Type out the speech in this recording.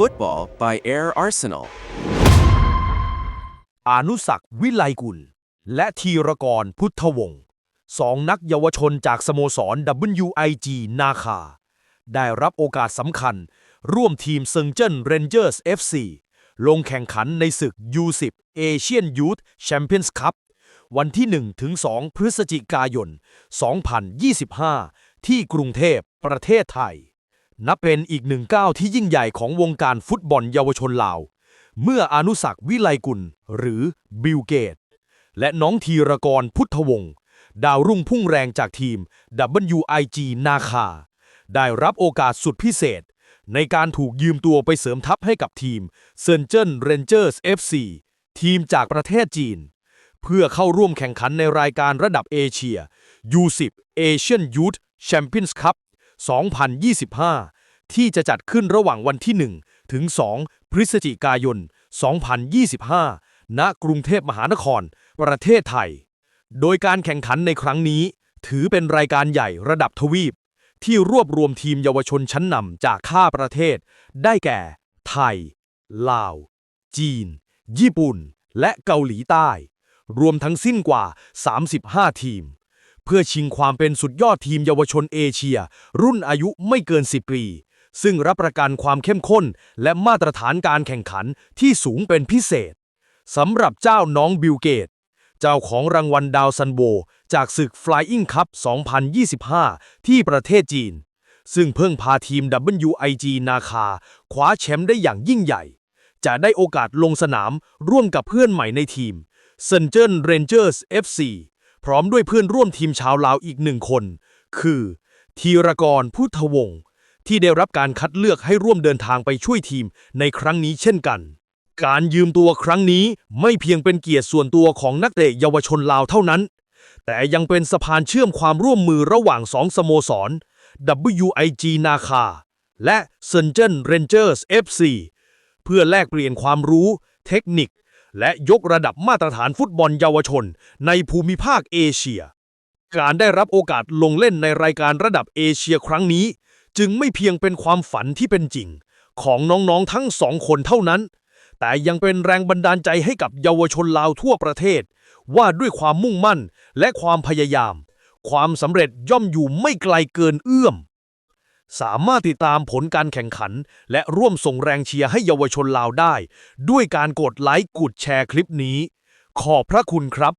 Football by Air Arsenal. อนุสักวิไลกุล และธีรกรพุทธวงศ์สองนักเยาวชนจากสโมสร WIG นาคา ได้รับโอกาสสำคัญ ร่วมทีมเซิงเจิ้นเรนเจอร์ส FC ลงแข่งขันในศึก U10 Asian Youth Champions Cup วันที่ 1 ถึง 2 พฤศจิกายน 2025 ที่กรุงเทพประเทศไทย นับเป็นอีกหนึ่งก้าวที่ยิ่งใหญ่ของวงการฟุตบอลเยาวชนลาว เมื่ออนุสักวิไลกุล หรือบิลเกต และน้องธีรกรพุทธวงศ์ดาวรุ่งพุ่งแรงจากทีม WIG นาคา ได้รับโอกาสสุดพิเศษ ในการถูกยืมตัวไปเสริมทัพให้กับทีมเซินเจิ้นเรนเจอร์ส FC ทีมจากประเทศจีน เพื่อเข้าร่วมแข่งขันในรายการระดับเอเชีย U10 Asian Youth Champions Cup 2025 ที่จะจัดขึ้นระหว่างวันที่ 1 ถึง 2 พฤศจิกายน 2025 ณ กรุงเทพมหานคร ประเทศไทย โดยการแข่งขันในครั้งนี้ ถือเป็นรายการใหญ่ระดับทวีป ที่รวบรวมทีมเยาวชนชั้นนำจากข้าประเทศ ได้แก่ ไทย ลาว จีน ญี่ปุ่น และเกาหลีใต้ รวมทั้งสิ้นกว่า 35 ทีม พื่อชิงความเป็นสุดยอดทีมเยาวชนเอเชีย รุ่นอายุไม่เกิน 10 ปี ซึ่งรับประกันความเข้มข้น และมาตรฐานการแข่งขันที่สูงเป็นพิเศษสำหรับเจ้าน้องบิลเกต เจ้าของรางวัลดาวซันโบ จากศึก Flying Cup 2025 ที่ประเทศจีน ซึ่งเพิ่งพาทีม WIG นาคาคว้าแชมป์ได้อย่างยิ่งใหญ่ จะได้โอกาสลงสนามร่วมกับเพื่อนใหม่ในทีมเซนเจิ้นเรนเจอร์ส FC พร้อมด้วยเพื่อนร่วมทีมชาวลาวอีกหนึ่งคน คือธีรกรพุทธวงศ์ที่ได้รับการคัดเลือกให้ร่วมเดินทางไปช่วยทีมในครั้งนี้เช่นกัน การยืมตัวครั้งนี้ไม่เพียงเป็นเกียรติส่วนตัวของนักเตะเยาวชนลาวเท่านั้น แต่ยังเป็นสะพานเชื่อมความร่วมมือระหว่างสองสโมสร WIG นาคาและเซนเจิ้นเรนเจอร์ส FC เพื่อแลกเปลี่ยนความรู้ เทคนิค และยกระดับมาตรฐานฟุตบอลเยาวชน ในภูมิภาคเอเชีย การได้รับโอกาสลงเล่นในรายการระดับเอเชียครั้งนี้ จึงไม่เพียงเป็นความฝันที่เป็นจริง ของน้องๆทั้งสองคนเท่านั้น แต่ยังเป็นแรงบันดาลใจให้กับเยาวชนลาวทั่วประเทศ ว่าด้วยความมุ่งมั่นและความพยายาม ความสำเร็จย่อมอยู่ไม่ไกลเกินเอื้อม สามารถติดตามผลการแข่งขัน และร่วมส่งแรงเชียร์ให้เยาวชนลาวได้ ด้วยการกดไลค์กดแชร์คลิปนี้ ขอบพระคุณครับ